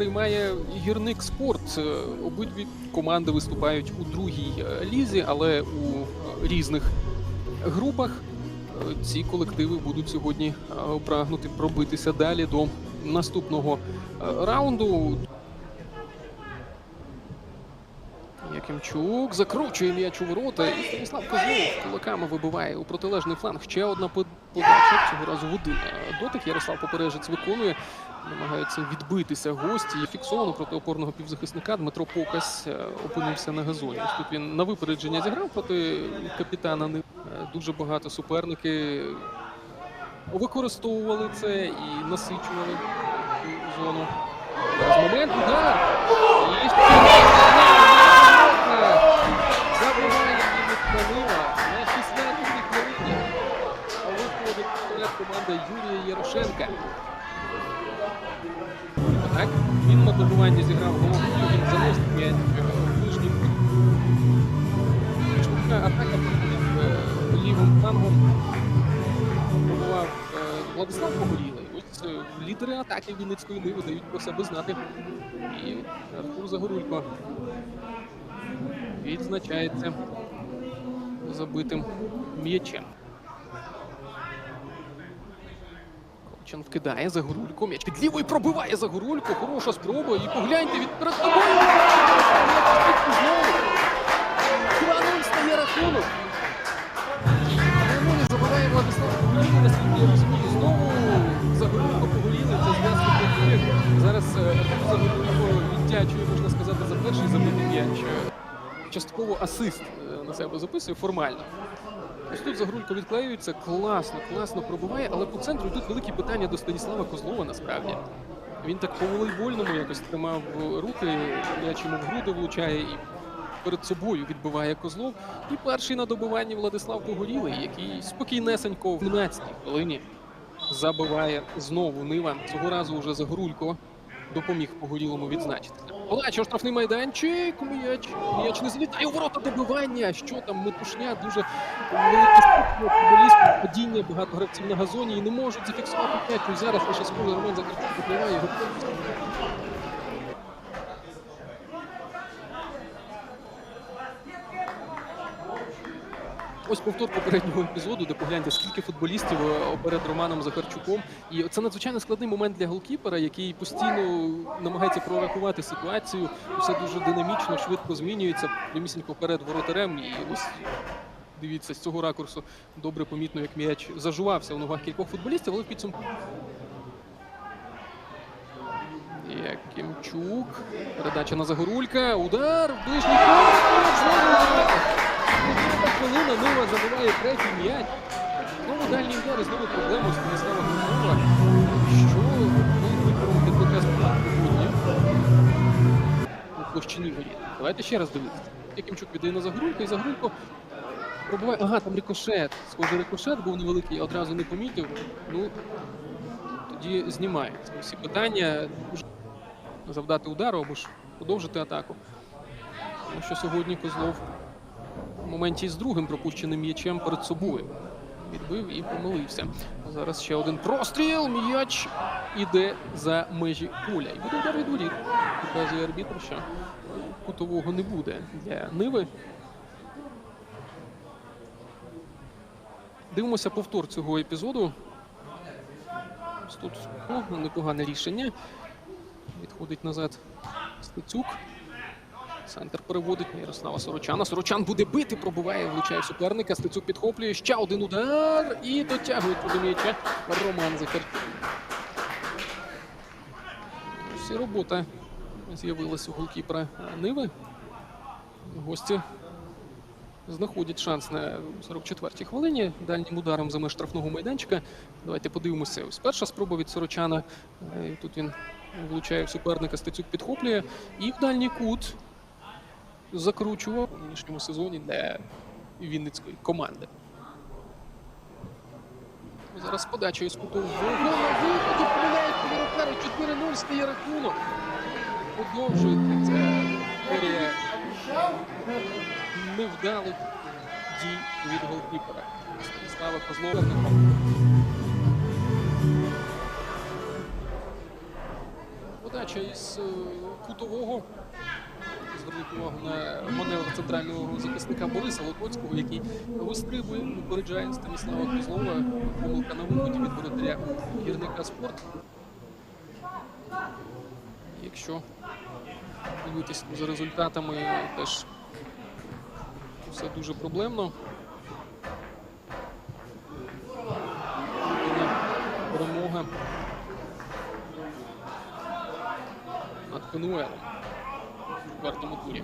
Приймає гірник спорт. Е, Обидві команди виступають у другій е, лізі, але у е, різних групах. Ці колективи будуть сьогодні прагнути пробитися далі до наступного раунду. Якимчук закручує м'яч у ворота. І Станіслав Козлов кулаками вибиває у протилежний фланг. Ще одна под- цього разу в один е, дотик. Ярослав Попережець виконує. Намагаються відбитися гості. Фіксовано проти опорного півзахисника. Дмитро Покась е, опинився на газоні. Тут він на випередження зіграв проти капітана. Е, Дуже багато суперники використовували це і насичували зону. Зараз момент удар. І вперед Юрія Ярошенка. Так, він на добування зіграв голову, він заносить м'яч в ближній атака проходив е, лівим флангом. Пробував е, Владислав Погорілий. Ось е, лідери атаки Вінницької Ниви дають про себе знати. І Артур Загорулько відзначається забитим м'ячем. Ковчин вкидає Загорулько. М'яч під лівою пробиває Загорулько. Хороша спроба. І погляньте від перед тобою. 2-0 стає рахунок. Не забиває Владислав Погорілий, наскільки я розумію. Знову Загорулько Погорілий. Це зв'язку повторив. Зараз е, Артур Загорулько віддячує, можна сказати, за перший забитий м'яч. Частково асист е, на себе записує формально. Ось тут Загрулько відклеюється, класно, класно пробиває, але по центру тут великі питання до Станіслава Козлова насправді. Він так по волейбольному якось тримав руки, м'яч йому в груди влучає і перед собою відбиває Козлов. І перший на добиванні Владислав Погорілий, який спокійнесенько в 17-й хвилині забиває знову Нива. Цього разу вже Загорулько допоміг Погорілому відзначитися. У штрафний майданчик, м'яч, м'яч не залітає у ворота добивання. Що там, метушня, дуже велике падіння, багато гравців на газоні і не можуть зафіксувати п'ять. Зараз лише скоро Роман закриває його. Ось повтор попереднього епізоду, де погляньте, скільки футболістів е, перед Романом Захарчуком. І це надзвичайно складний момент для голкіпера, який постійно намагається прорахувати ситуацію. Все дуже динамічно, швидко змінюється. Прямісінько перед воротарем. І ось дивіться, з цього ракурсу добре помітно, як м'яч зажувався у ногах кількох футболістів, але в підсумку. Якимчук. Передача на Загорулька. Удар. Ближній кут. Площині. Давайте ще раз дивитися. Якимчук віддає на Загорулько і Загорулько пробиває. Ага, там рикошет. Схоже, рикошет був невеликий, я одразу не помітив. Ну, тоді знімається. Всі питання завдати удару або ж продовжити атаку. Тому що сьогодні Козлов в моменті з другим пропущеним м'ячем перед собою. Відбив і помилився. Зараз ще один простріл. М'яч іде за межі поля. І буде удар від воріт. Показує арбітр, що кутового не буде для Ниви. Дивимося повтор цього епізоду. Тут о, непогане рішення. Відходить назад Стецюк. Центр переводить на Ярослава Сорочана. Сорочан буде бити, пробиває, влучає суперника. Стецюк підхоплює. Ще один удар і дотягує до м'яча Роман Захарчук. Всі робота з'явилася у голкіпера Ниви. Гості знаходять шанс на 44-й хвилині дальнім ударом за меж штрафного майданчика. Давайте подивимося. Ось перша спроба від Сорочана. Е, Тут він влучає суперника, Стецюк підхоплює. І в дальній кут закручував у нинішньому сезоні для Вінницької команди. Зараз з подачею з куту. Гол на виході помиляють воротари. 4-0 стає рахунок. Продовжується серія невдалих дій від голкіпера. Станіслава Козлова. Подача із е, кутового. Зверніть увагу на маневр центрального захисника Бориса Лотоцького, який вистрибує, випереджає Станіслава Козлова. Помилка на виході від воротаря гірника спорт. Якщо дивитися за результатами, теж все дуже проблемно. Перемога над Пенуелом у четвертому турі.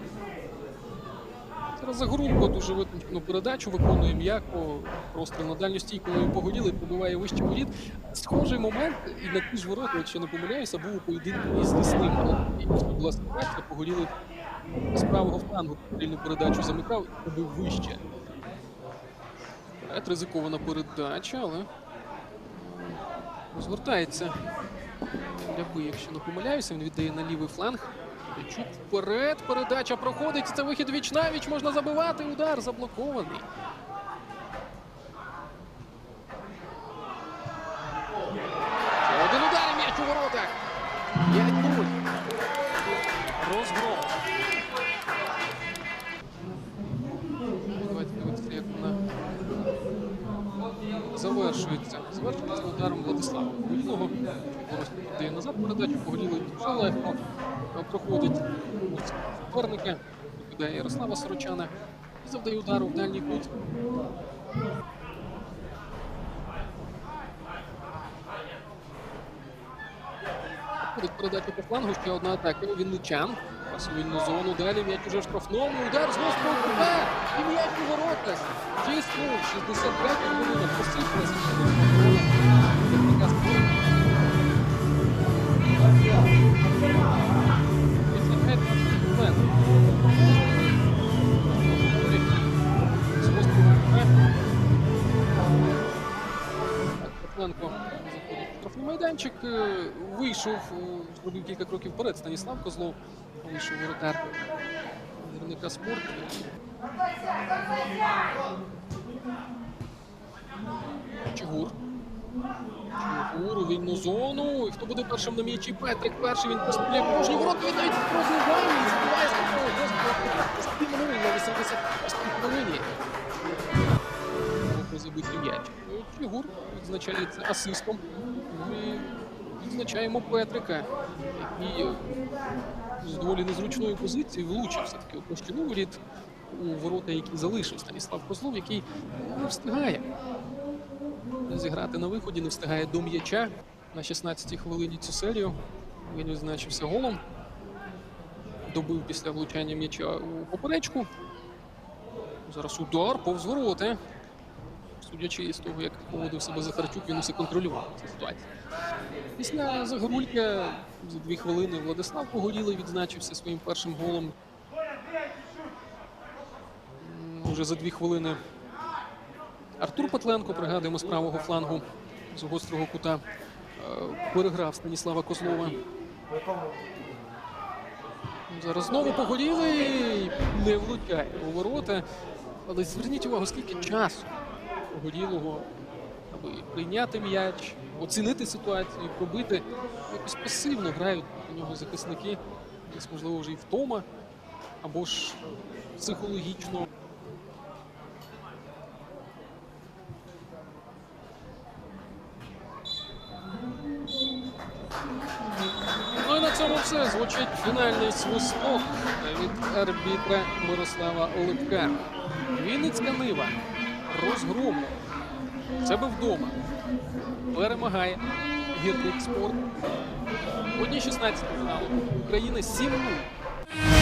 Зараз Загорулько дуже витончену передачу виконує м'яко, простріл на дальню стійку погоділи, пробиває вище воріт. Схожий момент і на ті ж ворота, якщо не помиляюся, був у поєдинку із лісним. Була ситуація, погоділи з правого флангу вільну передачу замикав і пробив вище. Ризикована передача, але м, розвертається. Ляби, якщо не помиляюся, він віддає на лівий фланг. Чук вперед, передача проходить. Це вихід віч навіч, можна забивати. Удар заблокований. Завершується. Завершується ударом Владислава Погорілого. Дає назад передачу, Погорілий дуже легко е, проходить суперника, відповідає Ярослава Сорочана і завдає удару в дальній кут. Ходить передача по флангу, ще одна атака. Вінничан. Вільну зону. Далі м'яч уже штрафному. Удар з гострого кута. І м'яч у ворота. Чисто 65 хвилина. Посипалася. Заходить в майданчик, е, вийшов, е, зробив кілька кроків вперед. Станіслав Козлов вийшов воротар гірника спорту. Чигур. Чигур у вільну зону. І хто буде першим на м'ячі? Петрик перший він постріляє порожні ворота. Він навіть пробиває і забиває з такого гострого. Спільно на 88 хвилині. Забитий м'яч. Фігур відзначається асистом. І відзначаємо Петрика, який з доволі незручної позиції влучив все-таки у площину воріт у ворота, які залишив Станіслав Козлов, який не встигає зіграти на виході, не встигає до м'яча на 16-й хвилині цю серію. Він відзначився голом. Добив після влучання м'яча у поперечку. Зараз удар повз ворота. Судячи з того, як поводив себе Захарчук, він усе контролював цю ситуацію. Після Загорулька за дві хвилини Владислав Погорілий відзначився своїм першим голом. Уже за дві хвилини Артур Петленко, пригадуємо, з правого флангу з гострого кута е, переграв Станіслава Козлова. Зараз знову Погорілий не влучає у ворота. Але зверніть увагу, скільки часу Погорілого, аби прийняти м'яч, оцінити ситуацію, пробити. Якось пасивно грають у нього захисники. Десь, можливо, вже і втома, або ж психологічно. Все. Звучить фінальний свисток від арбітра Мирослава Липка. Вінницька Нива розгромлена. Це Себе вдома. Перемагає гірник спорт. Одні одній 16 фіналу України 7-0.